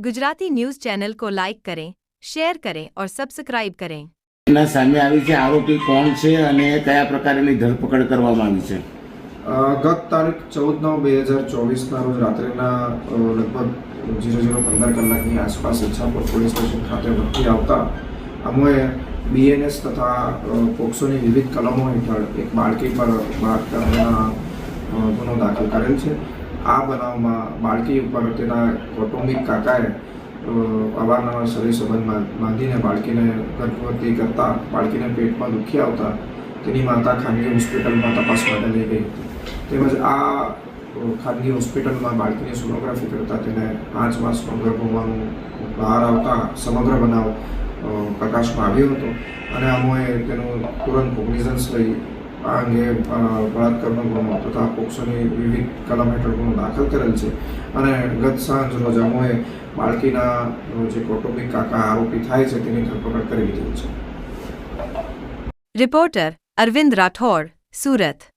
Gujarati news channel को like करें share करें और सब्सक्राइब करें ના સામે આવી છે આરોપી કોણ છે અને કયા પ્રકારની ધરપકડ કરવામાં આવી છે અ, ગત તારીખ ચૌદ નવ બે હજાર ચોવીસના રોજ રાત્રિના અ, લગભગ ઝીરો ઝીરો પંદર કલાકની આસપાસ ઈચ્છાપુર પોલીસ સ્ટેશન ખાતે ભરતી આવતા અમોએ બીએનએસ તથા અ, પોક્સોની વિવિધ કલમો હેઠળ એક બાળકી પર બળાત્કારના અ, ગુનો દાખલ કરેલ છે આ બનાવમાં બાળકી ઉપર તેના કૌટુંબિક કાકાએ અવારનવાર શરીર સંબંધમાં બાંધીને બાળકીને ગર્ભવતી કરતા, બાળકીને પેટમાં દુખી આવતા, તેની માતા ખાનગી હોસ્પિટલમાં તપાસ માટે લઈ ગઈ તેમજ આ ખાનગી હોસ્પિટલમાં બાળકીની સોનોગ્રાફી કરતા તેને પાંચ માસનો ગર્ભ હોવાનું બહાર આવતા સમગ્ર બનાવ પ્રકાશમાં આવ્યો હતો. અને અમોએ તેનું તુરંત કોગ્નિઝન્સ લઈ આ અંગે બળાત્કારનો ગુનો તથા પોક્સોની વિવિધ કલમ હેઠળ ગુનો દાખલ કરેલ છે. અને ગત સાંજ રોજ અમોએ બાળકીના જે કૌટુંબિક કાકા આરોપી થાય છે, તેની ધરપકડ કરી દીધી છે. રિપોર્ટર અરવિંદ રાઠોડ, સુરત.